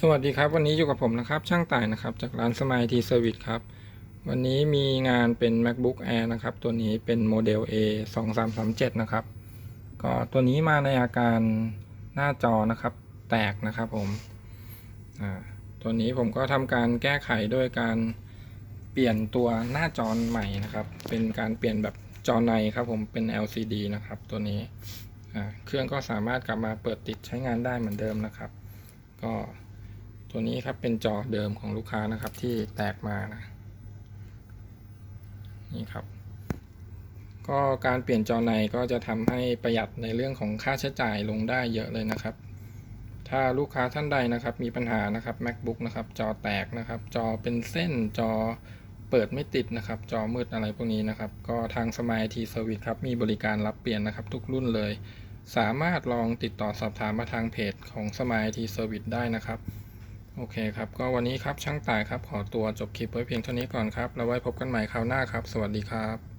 สวัสดีครับวันนี้อยู่กับผมนะครับ ช่างต่ายนะครับ จากร้านสมายทีเซอร์วิสครับ วันนี้มีงานเป็น macbook air นะครับ ตัวนี้เป็นโมเดล a 2 3 3 7นะครับ ก็ตัวนี้มาในอาการหน้าจอนะครับ แตกนะครับผมตัวนี้ผมก็ทำการแก้ไขด้วยการเปลี่ยนตัวหน้าจอใหม่นะครับ เป็นการเปลี่ยนแบบจอในครับผมเป็น LCD นะครับตัวนี้เครื่องก็สามารถกลับมาเปิดติดใช้งานได้เหมือนเดิมนะครับ ก็ ตัวนี้ครับเป็นจอเดิมของลูกค้านะครับที่แตกมานะนี่ครับ ก็การเปลี่ยนจอในก็จะทำให้ประหยัดในเรื่องของค่าใช้จ่ายลงได้เยอะเลยนะครับ ถ้าลูกค้าท่านใดนะครับ มีปัญหานะครับ macbook นะครับ จอแตกนะครับ จอเป็นเส้นจอเปิดไม่ติดนะครับ จอมืดอะไรพวกนี้นะครับ ก็ทางสมายทีเซอร์วิสครับ มีบริการรับเปลี่ยนนะครับ ทุกรุ่นเลย สามารถลองติดต่อสอบถามมาทางเพจของสมายทีเซอร์วิสได้นะครับ โอเคครับ ก็วันนี้ครับช่างต่ายครับ ขอตัวจบคลิปไว้เพียงเท่านี้ก่อนครับ แล้วไว้พบกันใหม่คราวหน้าครับ สวัสดีครับ